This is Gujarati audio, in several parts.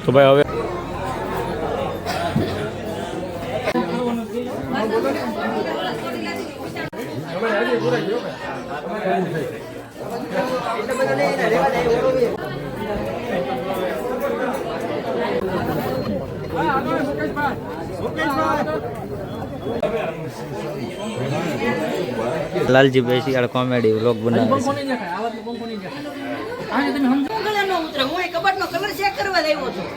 તો ભાઈ હવે લાલજીભાઈ શિયાળ કોમેડી વ્લોગ બનાવે છે કલરનો ઉતરે હું એ કબાટનો કલર ચેક કરવા જ આવ્યો છું.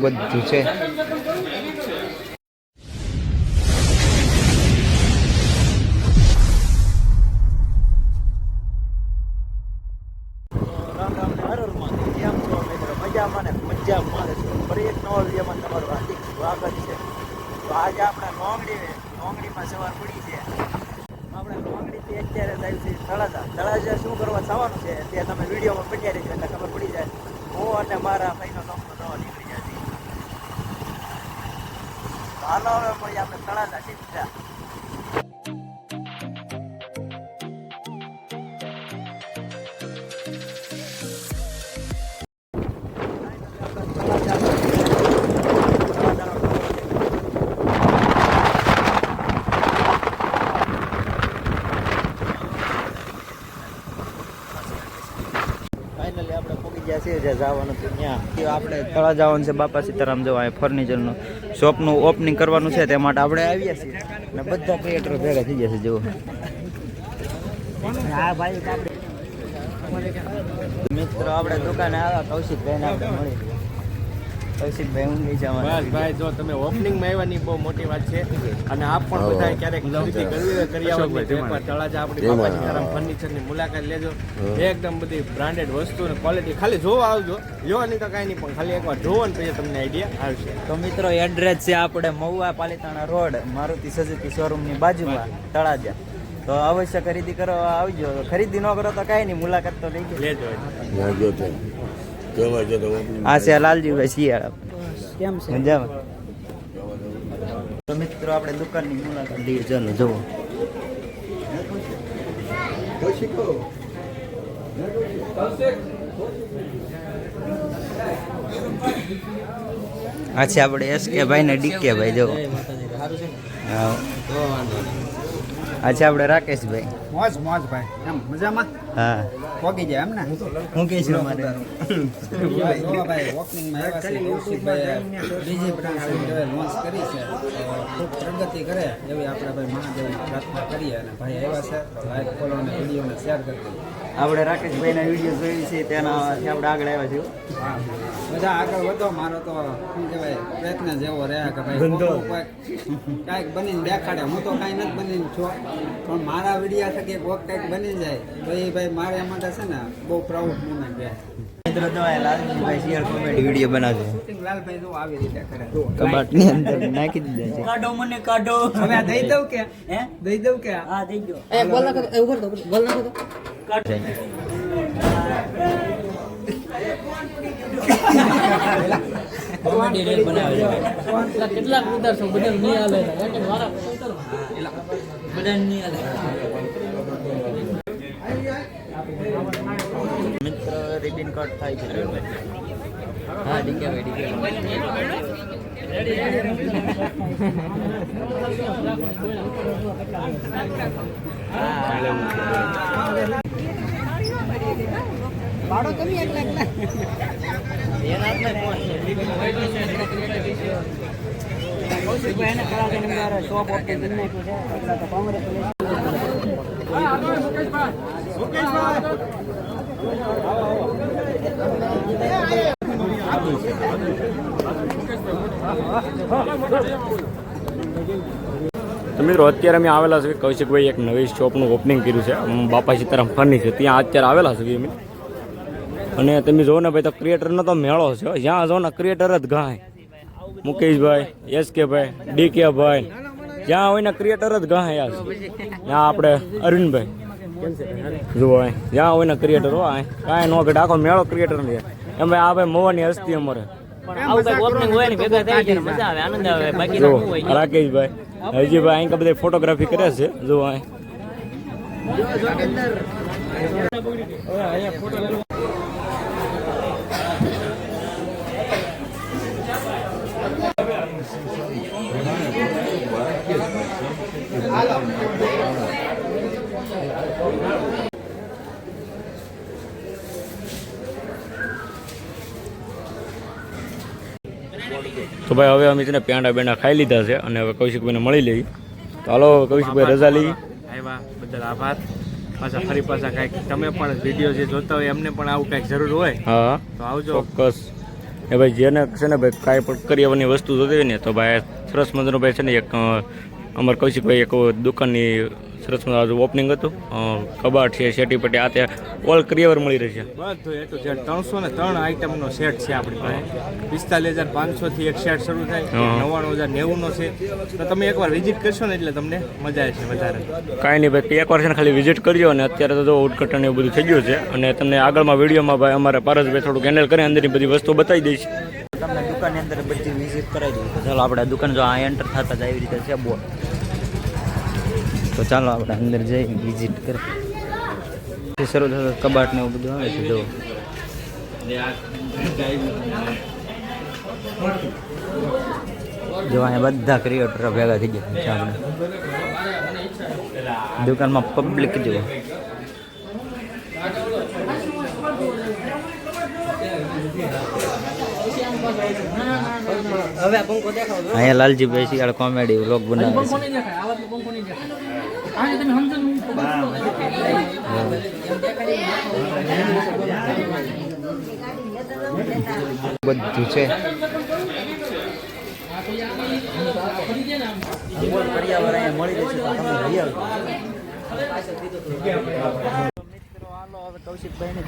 બધું છે. મજામાં ને મજામાં ફરી એક નવા વિડીયોમાં તમારું હાર્દિક સ્વાગત છે. તો આજે આપણે મોંગડી મોંગડીમાં સવાર પડી છે. આપણે નોંગડીથી અત્યારે જાય છે તળાજા. તળાજા શું કરવા જવાનું છે? તે તમે વિડીયોમાં પડ્યા રહેજો એટલે ખબર પડી જાય. હું અને મારા ભાઈનો નોકરો નવા નીકળી જાય છે હાલો હવે મળી આપણે તળાજા ઠીક ફાઇનલી આપણે છે જે જવાનું છે ત્યાં. આપણે તળા જવાનું છે બાપા સીતારામ જવા ફર્નિચરનું શોપનું ઓપનિંગ કરવાનું છે, તે માટે આપણે આવ્યા છીએ. અને બધા ક્રિએટરો ભેગા થઈ ગયા છે જેવો હા ભાઈ મિત્રો, આપણે દુકાને આવ્યા, કૌશિકભાઈને આપણે મળી. કૌશિકભાઈ નહીં છે બસ ભાઈ જો તમે ઓપનિંગમાં આવ્યાની બહુ મોટી વાત છે. અને આપ પણ બધા ક્યારેક ખરીદી કરવી હોય કરી આવો તો એકવાર તળાજા આપણી બાપાજી સીતારામ ફર્નિચરની મુલાકાત લેજો. એકદમ બધી બ્રાન્ડેડ વસ્તુ અને ક્વોલિટી ખાલી જોવા આવજો. લેવાની તો કાંઈ નહીં પણ ખાલી એકવાર જોવો ને પછી તમને આઈડિયા આવશે. તો મિત્રો એડ્રેસ છે આપણે મહુવા પાલિતાણા રોડ મારુતિ સુઝુકી શોરૂમની બાજુમાં તળાજા. તો અવશ્ય ખરીદી કરવા આવજો. ખરીદી ન કરો તો કાંઈ નહીં મુલાકાત તો લઈ લેજો આ છે લાલજીભાઈ શિયાળા. કેમ છે? મજામાં. તો મિત્રો આપણે દુકાનની મુલાકાત લઈએ. ચાલો જુઓ. આ છે આપણે એસ કે ભાઈ ને ડીકે ભાઈ જો આ છે આપણે રાકેશભાઈ. મોજ મોજ ભાઈ. એમ મજામાં? હા. પોગી જાય એમ ને હું ભાઈ આવ્યા છે કૌશિકભાઈ બીજી બ્રાન્ચ લોન્ચ કરી છે. ખૂબ પ્રગતિ કરે એવી આપણે ભાઈ મહાદેવની પ્રાર્થના કરીએ અને ભાઈ આવ્યા છે. લાઈક ફોલો અને વિડીયોને શેર કરી આપણે રાકેશભાઈના વીડિયો જોઈ છે તેનાથી આપણે આગળ આવ્યા છીએ બધા આગળ વધો મારો તો શું કહેવાય પ્રયત્ન જેવો રહ્યા કે ભાઈ કોઈક કાંઈક બનીને દેખાડે. હું તો કાંઈ નથી બનીને છો પણ મારા વિડીયા થકી કોક કાંઈક બની જાય તો એ ભાઈ મારે માટે છે ને બહુ પ્રાઉડ મુમેન્ટ મિત્રો તો આ લાલજીભાઈ શિયાળ વીડિયો બનાવજો લાલભાઈ જો આવી રીતે કરે? કબાટની અંદર નાખી દીધા છે. કાઢો મને કાઢો. હવે દઈ દઉં કે? હે? દઈ દઉં કે? હા દઈ દો. એ બોલ નાખો એવું કર દો બોલ નાખો તો કોમેડી રીલ બનાવે છે કેટલાક ઉતારશો બધા નહીં હાલે બધા નહીં હાલે મિત્ર રિબિન કટ થાય છે. હા ડીકે ભાઈ ડીકે શોપ છે. કોંગ્રેસ મિત્રો, અત્યારે અમે આવેલા છે કૌશિકભાઈ એક નવી શોપનું ઓપનિંગ કર્યું છે. બાપા સીતારામ ફર્નિચર ત્યાં અત્યારે આવેલા છે અમે. અને તમે જુઓ ને ભાઈ, તો ક્રિએટરનો તો મેળો છે જ્યાં જો ને ક્રિએટર જ ગાય. મુકેશભાઈ એસ કે ભાઈ ડી કે ભાઈ જ્યાં હોય ને ક્રિએટર જ ગા યાર ત્યાં આપણે અરવિંદભાઈ. જુઓ જ્યાં હોય ને ક્રિએટર હોય કાંઈ નો ઘટ આખો મેળો ક્રિએટર ને એમ ભાઈ આ ભાઈ મોવાની હસ્તી અમારે. રાકેશભાઈ. હજીભાઈ અહીં બધા ફોટોગ્રાફી કરે છે. જુઓ અહીં. તો ભાઈ હવે અમે છે ને પેંડા બેંડા ખાઈ લીધા છે અને હવે કૌશિકભાઈને મળી લઈએ. તો હાલો કૌશિકભાઈ રજા લઈએ. આવ્યા બદલ આભાર. પાછા ફરી પાછા કાંઈક તમે પણ વીડિયો જે જોતા હોય એમને પણ આવું કાંઈક જરૂર હોય હા તો આવજો. ચોક્કસ. એ ભાઈ જેને છે ને ભાઈ કાંઈ પણ કરિયાવરની વસ્તુ જોતી હોય ને તો ભાઈ સરસ મજાનો ભાઈ છે ને એક અમાર કૌશિકભાઈ એક દુકાનની સરસ મજાનું ઓપનિંગ હતું. કબાટ છે શેટી પટ્ટી આ તે ઓલ ક્રિયર મળી રહેશે. બધું એ ટુ ત્રણસો ને ત્રણ આઈટમનો સેટ છે આપણી પાસે. પિસ્તાલીસ હજાર પાંચસોથી એક સેટ શરૂ થાય. નવ્વાણું હજાર નેવુંનો છે. તો તમે એકવાર વિઝિટ કરશો ને એટલે તમને મજા આવશે વધારે. કાંઈ નહીં ભાઈ એકવાર છે ને ખાલી વિઝિટ કરજો અને અત્યારે તો ઉદઘાટન એવું બધું થઈ ગયું છે. અને તમને આગળમાં વિડીયોમાં ભાઈ અમારે પારસભાઈ થોડુંક હેન્ડલ કરી અંદરની બધી વસ્તુ બતાવી દઈશ. તમને દુકાનની અંદર બધી વિઝિટ કરાવી દઉં ચાલો આપણે દુકાન જો આ એન્ટર થતા જ આવી રીતે છે બોર્ડ તો ચાલો આપણે અંદર જઈ વિઝિટ કરી શરૂ થતો કબાટ ને એવું બધું આવે છે જો જો અહીંયા બધા ક્રિએટરો ભેગા થઈ ગયા આપણે. દુકાનમાં પબ્લિક જુઓ. અહીંયા લાલજીભાઈ શિયાળ કોમેડી વ્લોગ બનાવે ને બધું છે. પર્યાવરણ મળી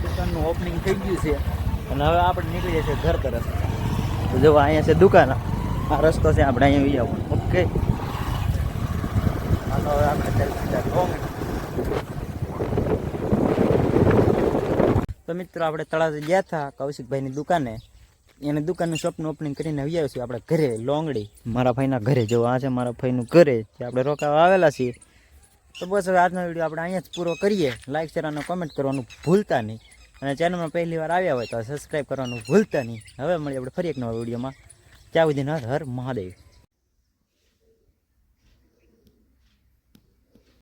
દુકાનનું ઓપનિંગ થઈ ગયું છે. અને હવે આપણે નીકળીએ છીએ ઘર તરફ. તો જો અહીંયા છે દુકાન. આ રસ્તો છે આપણે અહીંયા આવી. આવવાનું ઓકે આપણે. તો મિત્રો, આપણે તળાજે ગયા હતા કૌશિકભાઈની દુકાને. એને દુકાનનું શોપનું ઓપનિંગ કરીને આવી આવ્યું છે આપણે ઘરે, લોંગડી. મારા ભાઈના ઘરે જો આ છે મારા ભાઈનું ઘરે, જે આપણે રોકાવા આવેલા છીએ. તો બસ હવે આજનો વીડિયો આપણે અહીંયા જ પૂરો કરીએ. લાઈક શેર અને કોમેન્ટ કરવાનું ભૂલતા નહીં. અને ચેનલમાં પહેલી વાર આવ્યા હોય તો સબસ્ક્રાઈબ કરવાનું ભૂલતા નહીં. હવે મળીએ આપણે ફરી એક નવા વિડીયોમાં. ત્યાં સુધી હર હર મહાદેવ.